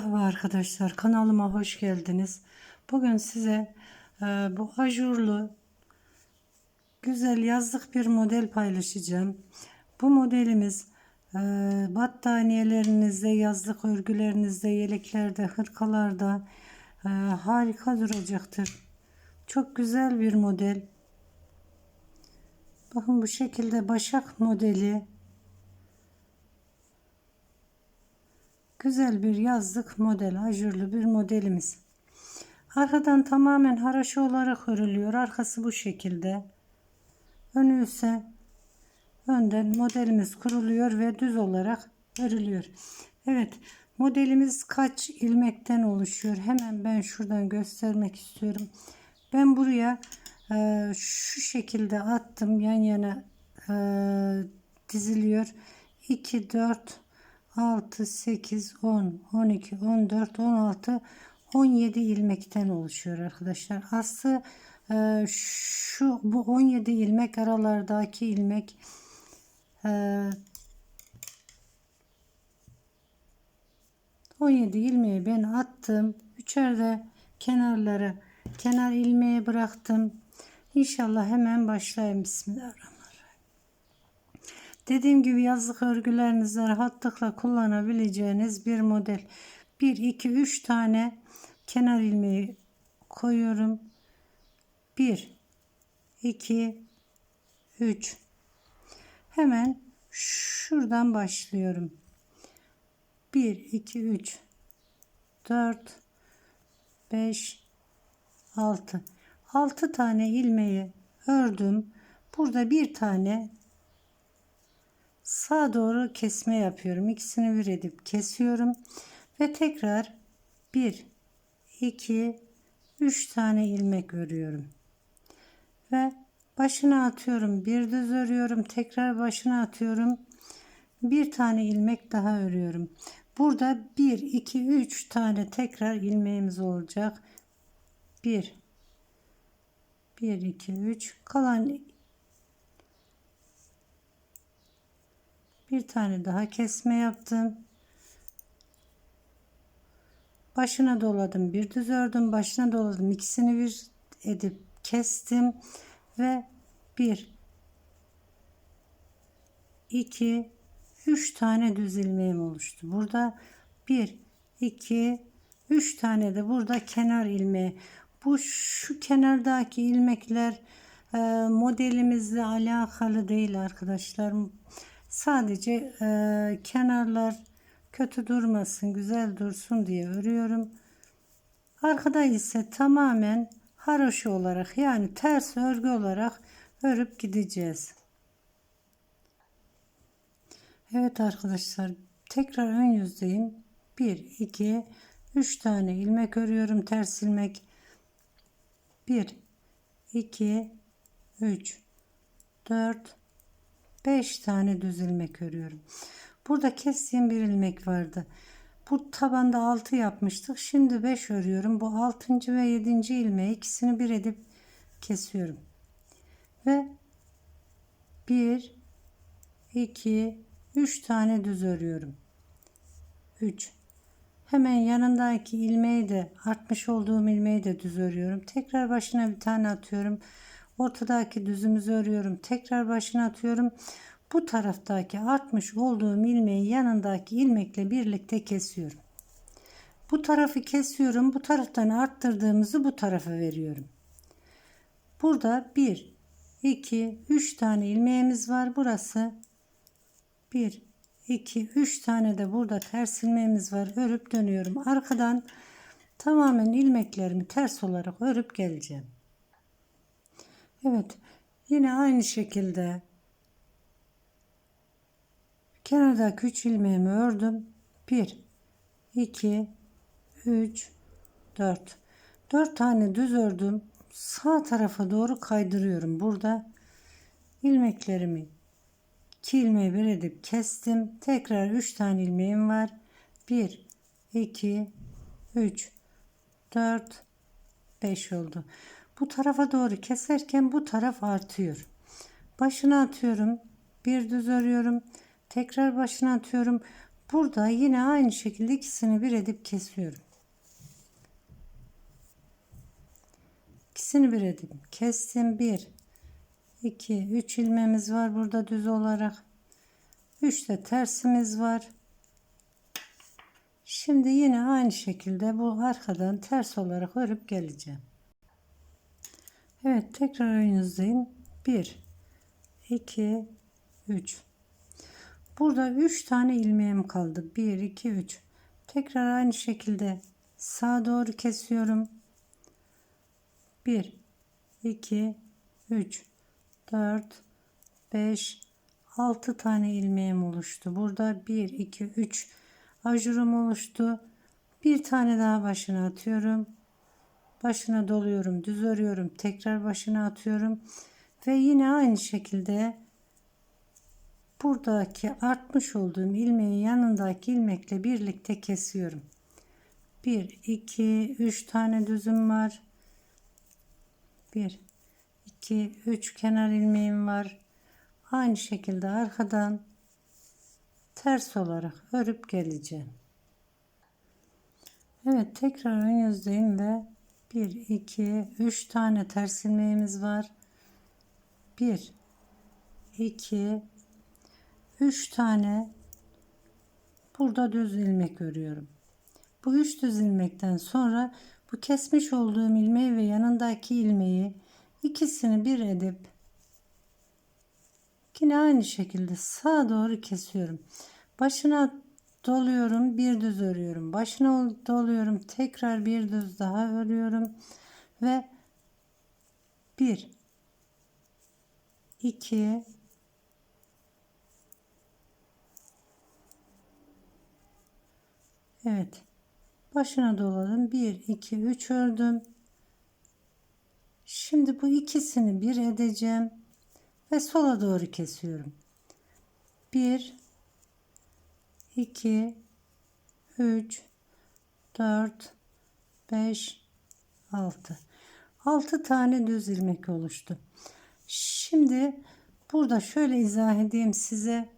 Merhaba arkadaşlar kanalıma hoş geldiniz. Bugün size e, bu ajurlu güzel yazlık bir model paylaşacağım. Bu modelimiz e, battaniyelerinizde, yazlık örgülerinizde, yeleklerde, hırkalarda e, harika duracaktır. Çok güzel bir model. Bakın bu şekilde başak modeli. Güzel bir yazlık model, ajurlu bir modelimiz. Arkadan tamamen haraşo olarak örülüyor. Arkası bu şekilde. Önü ise önden modelimiz kuruluyor ve düz olarak örülüyor. Evet, modelimiz kaç ilmekten oluşuyor? Hemen ben şuradan göstermek istiyorum. Ben buraya e, şu şekilde attım. Yan yana e, diziliyor. 2, 4, 6, 8, 10, 12, 14, 16, 17 ilmekten oluşuyor arkadaşlar. Aslı e, şu bu 17 ilmek aralardaki ilmek e, 17 ilmeği ben attım. Üçerde kenarları kenar ilmeği bıraktım. İnşallah hemen başlayayım. Bismillahirrahmanirrahim. Dediğim gibi yazlık örgülerinizde rahatlıkla kullanabileceğiniz bir model. 1, 2, 3 tane kenar ilmeği koyuyorum. 1, 2, 3. Hemen şuradan başlıyorum. 1, 2, 3, 4, 5, 6. 6 tane ilmeği ördüm. Burada bir tane sağa doğru kesme yapıyorum. İkisini bir edip kesiyorum. Ve tekrar 1, 2, 3 tane ilmek örüyorum. Ve başına atıyorum. Bir düz örüyorum. Tekrar başına atıyorum. Bir tane ilmek daha örüyorum. Burada 1, 2, 3 tane tekrar ilmeğimiz olacak. 1, 1, 2, 3. Kalan bir tane daha kesme yaptım. Başına doladım. Bir düz ördüm. Başına doladım. ikisini bir edip kestim. Ve bir, iki, üç tane düz ilmeğim oluştu. Burada bir, iki, üç tane de burada kenar ilmeği. Bu şu kenardaki ilmekler e, modelimizle alakalı değil arkadaşlar. Sadece e, kenarlar kötü durmasın, güzel dursun diye örüyorum. Arkada ise tamamen haroşa olarak yani ters örgü olarak örüp gideceğiz. Evet arkadaşlar tekrar ön yüzdeyim. 1, 2, 3 tane ilmek örüyorum ters ilmek. 1, 2, 3, 4, 5 tane düz ilmek örüyorum. Burada kestiğim bir ilmek vardı. Bu tabanda 6 yapmıştık. Şimdi 5 örüyorum. Bu 6. ve 7. ilmeği ikisini bir edip kesiyorum. Ve 1 2 3 tane düz örüyorum. 3 Hemen yanındaki ilmeği de artmış olduğum ilmeği de düz örüyorum. Tekrar başına bir tane atıyorum. Ortadaki düzümüzü örüyorum. Tekrar başına atıyorum. Bu taraftaki artmış olduğum ilmeği yanındaki ilmekle birlikte kesiyorum. Bu tarafı kesiyorum. Bu taraftan arttırdığımızı bu tarafa veriyorum. Burada 1, 2, 3 tane ilmeğimiz var. Burası 1, 2, 3 tane de burada ters ilmeğimiz var. Örüp dönüyorum. Arkadan tamamen ilmeklerimi ters olarak örüp geleceğim. Evet. Yine aynı şekilde kenardaki 3 ilmeğimi ördüm. 1 2 3 4 4 tane düz ördüm. Sağ tarafa doğru kaydırıyorum. Burada ilmeklerimi 2 ilmeği bir edip kestim. Tekrar 3 tane ilmeğim var. 1 2 3 4 5 oldu. Bu tarafa doğru keserken bu taraf artıyor. Başına atıyorum. Bir düz örüyorum. Tekrar başına atıyorum. Burada yine aynı şekilde ikisini bir edip kesiyorum. İkisini bir edip kestim. 1 2 3 ilmemiz var burada düz olarak. 3 de tersimiz var. Şimdi yine aynı şekilde bu arkadan ters olarak örüp geleceğim. Evet tekrar önünüzdeyim. 1 2 3 Burada 3 tane ilmeğim kaldı. 1 2 3 Tekrar aynı şekilde sağa doğru kesiyorum. 1 2 3 4 5 6 tane ilmeğim oluştu. Burada 1 2 3 ajurum oluştu. Bir tane daha başına atıyorum. Başına doluyorum, düz örüyorum, tekrar başına atıyorum ve yine aynı şekilde buradaki artmış olduğum ilmeğin yanındaki ilmekle birlikte kesiyorum. 1 2 3 tane düzüm var. 1 2 3 kenar ilmeğim var. Aynı şekilde arkadan ters olarak örüp geleceğim. Evet tekrar ön yüzdeyim ve 1 2 3 tane ters ilmeğimiz var. 1 2 3 tane burada düz ilmek örüyorum. Bu 3 düz ilmekten sonra bu kesmiş olduğum ilmeği ve yanındaki ilmeği ikisini bir edip yine aynı şekilde sağa doğru kesiyorum. Başına doluyorum, bir düz örüyorum. Başına doluyorum, tekrar bir düz daha örüyorum ve 1 2 Evet. Başına doladım. 1 2 3 ördüm. Şimdi bu ikisini bir edeceğim ve sola doğru kesiyorum. 1 2 3 4 5 6 6 tane düz ilmek oluştu. Şimdi burada şöyle izah edeyim size.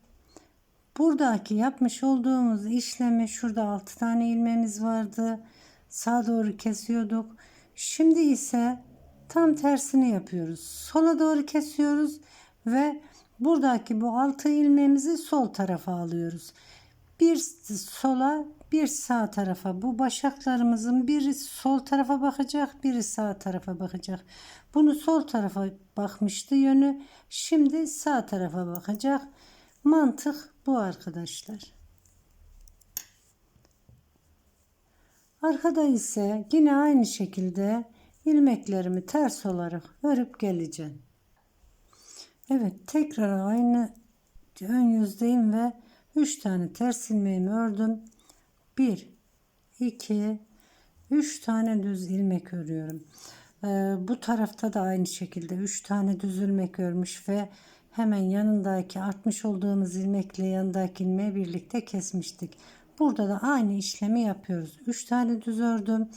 Buradaki yapmış olduğumuz işlemi şurada 6 tane ilmemiz vardı. Sağa doğru kesiyorduk. Şimdi ise tam tersini yapıyoruz. Sola doğru kesiyoruz ve buradaki bu 6 ilmeğimizi sol tarafa alıyoruz. Bir sola bir sağ tarafa bu başaklarımızın biri sol tarafa bakacak biri sağ tarafa bakacak. Bunu sol tarafa bakmıştı yönü şimdi sağ tarafa bakacak. Mantık bu arkadaşlar. Arkada ise yine aynı şekilde ilmeklerimi ters olarak örüp geleceğim. Evet tekrar aynı ön yüzdeyim ve 3 tane ters ilmeğimi ördüm. 1 2 3 tane düz ilmek örüyorum. Ee, bu tarafta da aynı şekilde 3 tane düz ilmek örmüş ve hemen yanındaki artmış olduğumuz ilmekle yanındaki ilmeği birlikte kesmiştik. Burada da aynı işlemi yapıyoruz. 3 tane düz ördüm.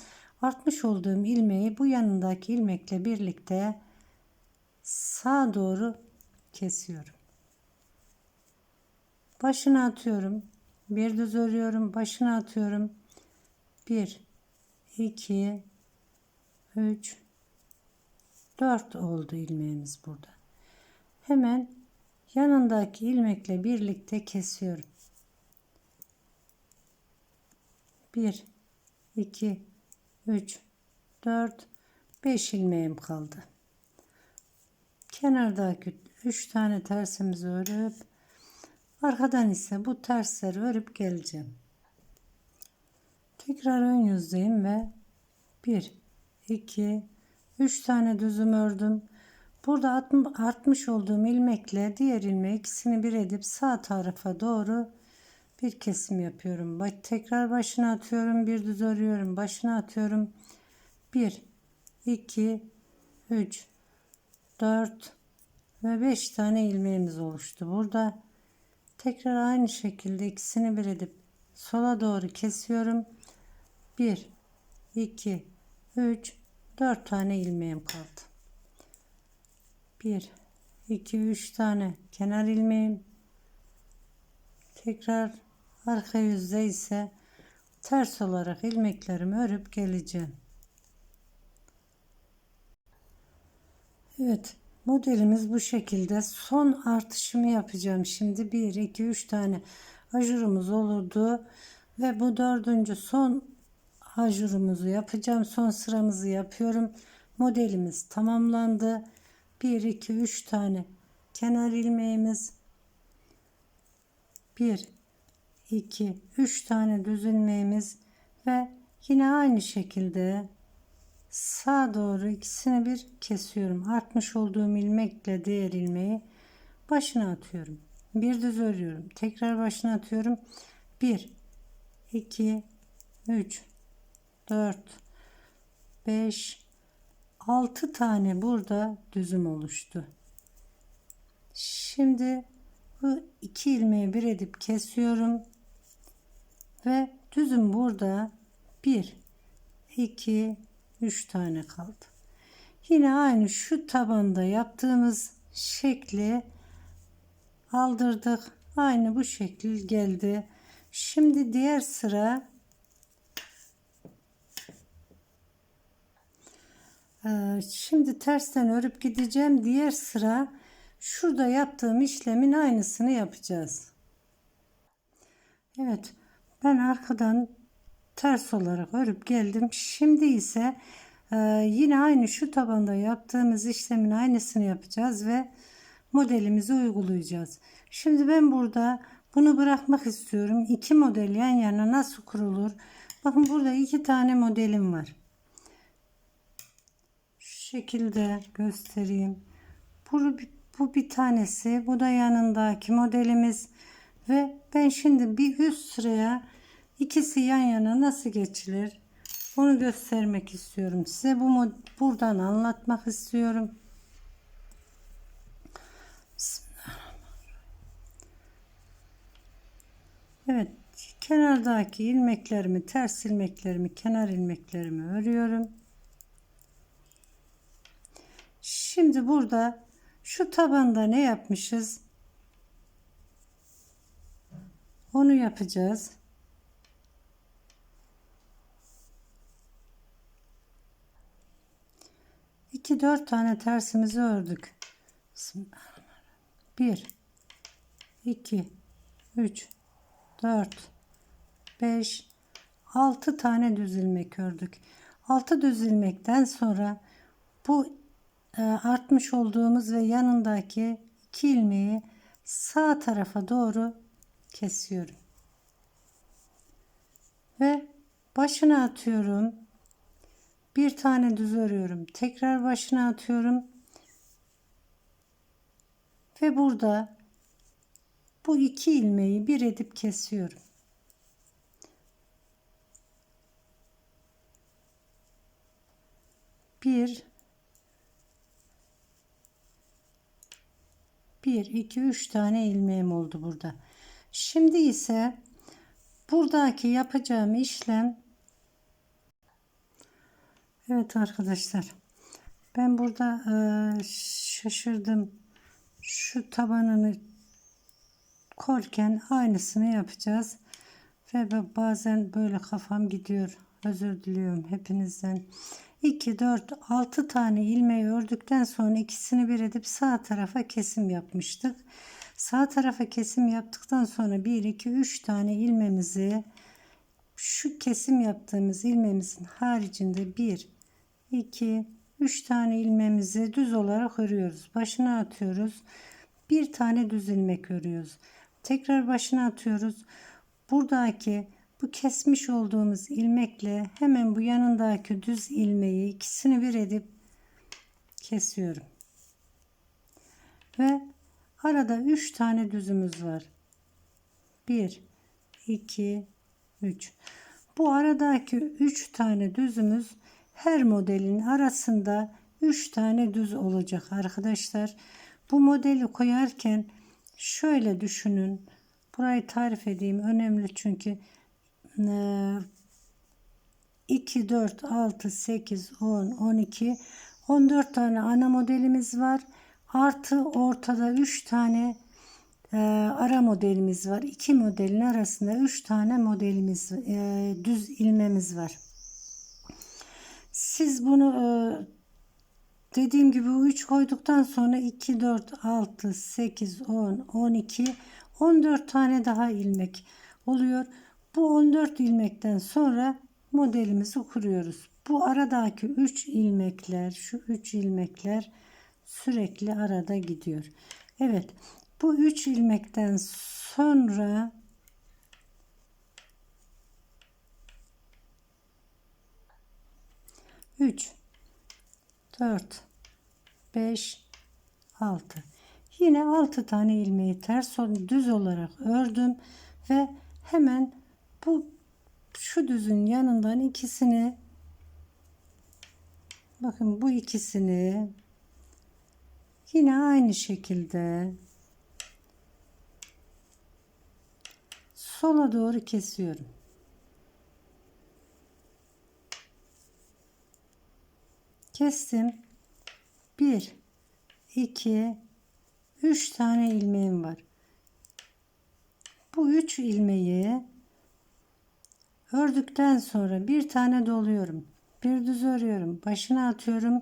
Artmış olduğum ilmeği bu yanındaki ilmekle birlikte sağa doğru kesiyorum. Başına atıyorum. Bir düz örüyorum. Başına atıyorum. 1 2 3 4 oldu ilmeğimiz burada. Hemen yanındaki ilmekle birlikte kesiyorum. 1 2 3 4 5 ilmeğim kaldı. Kenardaki 3 tane tersimizi örüp arkadan ise bu tersleri örüp geleceğim. Tekrar ön yüzdeyim ve 1 2 3 tane düzüm ördüm. Burada artmış olduğum ilmekle diğer ilmeği ikisini bir edip sağ tarafa doğru bir kesim yapıyorum. Tekrar başına atıyorum. Bir düz örüyorum. Başına atıyorum. 1 2 3 4 ve 5 tane ilmeğimiz oluştu. Burada tekrar aynı şekilde ikisini bir edip sola doğru kesiyorum. 1 2 3 4 tane ilmeğim kaldı. 1 2 3 tane kenar ilmeğim tekrar Arka yüzde ise ters olarak ilmeklerimi örüp geleceğim. Evet modelimiz bu şekilde. Son artışımı yapacağım. Şimdi 1 2 3 tane ajurumuz olurdu. Ve bu dördüncü son ajurumuzu yapacağım. Son sıramızı yapıyorum. Modelimiz tamamlandı. 1 2 3 tane kenar ilmeğimiz. 1 2 3 tane düz ilmeğimiz. Ve yine aynı şekilde sağa doğru ikisini bir kesiyorum. Artmış olduğum ilmekle diğer ilmeği başına atıyorum. Bir düz örüyorum. Tekrar başına atıyorum. 1 2 3 4 5 6 tane burada düzüm oluştu. Şimdi bu iki ilmeği bir edip kesiyorum ve düzüm burada 1 2 3 tane kaldı. Yine aynı şu tabanda yaptığımız şekli aldırdık. Aynı bu şekil geldi. Şimdi diğer sıra Ee, Şimdi tersten örüp gideceğim. Diğer sıra şurada yaptığım işlemin aynısını yapacağız. Evet. Ben arkadan ters olarak örüp geldim. Şimdi ise e, yine aynı şu tabanda yaptığımız işlemin aynısını yapacağız ve modelimizi uygulayacağız. Şimdi ben burada bunu bırakmak istiyorum. İki model yan yana nasıl kurulur? Bakın burada iki tane modelim var. Şu şekilde göstereyim. Bu, bu bir tanesi. Bu da yanındaki modelimiz. Ve ben şimdi bir üst sıraya ikisi yan yana nasıl geçilir? Onu göstermek istiyorum. Size bu buradan anlatmak istiyorum. Evet, kenardaki ilmeklerimi, ters ilmeklerimi, kenar ilmeklerimi örüyorum. Şimdi burada şu tabanda ne yapmışız? Onu yapacağız. 2 4 tane tersimizi ördük. 1 2 3 4 5 6 tane düz ilmek ördük. 6 düz ilmekten sonra bu e, artmış olduğumuz ve yanındaki iki ilmeği sağ tarafa doğru kesiyorum. Ve başına atıyorum bir tane düz örüyorum. Tekrar başına atıyorum. Ve burada bu iki ilmeği bir edip kesiyorum. Bir bir iki üç tane ilmeğim oldu burada. Şimdi ise buradaki yapacağım işlem Evet arkadaşlar. Ben burada e, şaşırdım. Şu tabanını korken aynısını yapacağız. Ve bazen böyle kafam gidiyor. Özür diliyorum hepinizden. 2, 4, 6 tane ilmeği ördükten sonra ikisini bir edip sağ tarafa kesim yapmıştık. Sağ tarafa kesim yaptıktan sonra 1, 2, 3 tane ilmemizi şu kesim yaptığımız ilmemizin haricinde 1, 2 3 tane ilmemizi düz olarak örüyoruz. Başına atıyoruz. Bir tane düz ilmek örüyoruz. Tekrar başına atıyoruz. Buradaki bu kesmiş olduğumuz ilmekle hemen bu yanındaki düz ilmeği ikisini bir edip kesiyorum. Ve arada 3 tane düzümüz var. 1 2 3 Bu aradaki 3 tane düzümüz her modelin arasında 3 tane düz olacak arkadaşlar. Bu modeli koyarken şöyle düşünün. Burayı tarif edeyim. Önemli çünkü 2, 4, 6, 8, 10, 12, 14 tane ana modelimiz var. Artı ortada 3 tane e, ara modelimiz var. İki modelin arasında üç tane modelimiz, e, düz ilmemiz var. Siz bunu e, dediğim gibi 3 koyduktan sonra 2, 4, 6, 8, 10, 12, 14 tane daha ilmek oluyor. Bu 14 ilmekten sonra modelimizi kuruyoruz. Bu aradaki 3 ilmekler, şu 3 ilmekler sürekli arada gidiyor. Evet, bu 3 ilmekten sonra üç, dört, beş, altı. Yine altı tane ilmeği ters düz olarak ördüm ve hemen bu şu düzün yanından ikisini bakın bu ikisini yine aynı şekilde sola doğru kesiyorum. Kestim. 1 2 3 tane ilmeğim var. Bu 3 ilmeği ördükten sonra bir tane doluyorum. Bir düz örüyorum. Başına atıyorum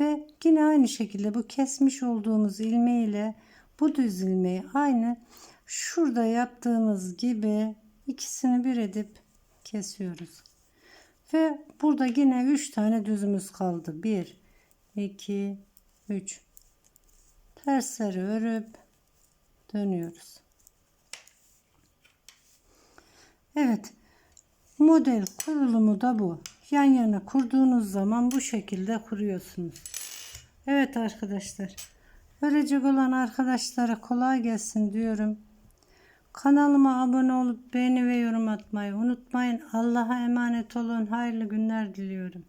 ve yine aynı şekilde bu kesmiş olduğumuz ilmeğiyle bu düz ilmeği aynı şurada yaptığımız gibi ikisini bir edip kesiyoruz. Ve burada yine 3 tane düzümüz kaldı. 1 2 3 tersleri örüp dönüyoruz. Evet. Model kurulumu da bu. Yan yana kurduğunuz zaman bu şekilde kuruyorsunuz. Evet arkadaşlar. Örecek olan arkadaşlara kolay gelsin diyorum. Kanalıma abone olup beğeni ve yorum atmayı unutmayın. Allah'a emanet olun. Hayırlı günler diliyorum.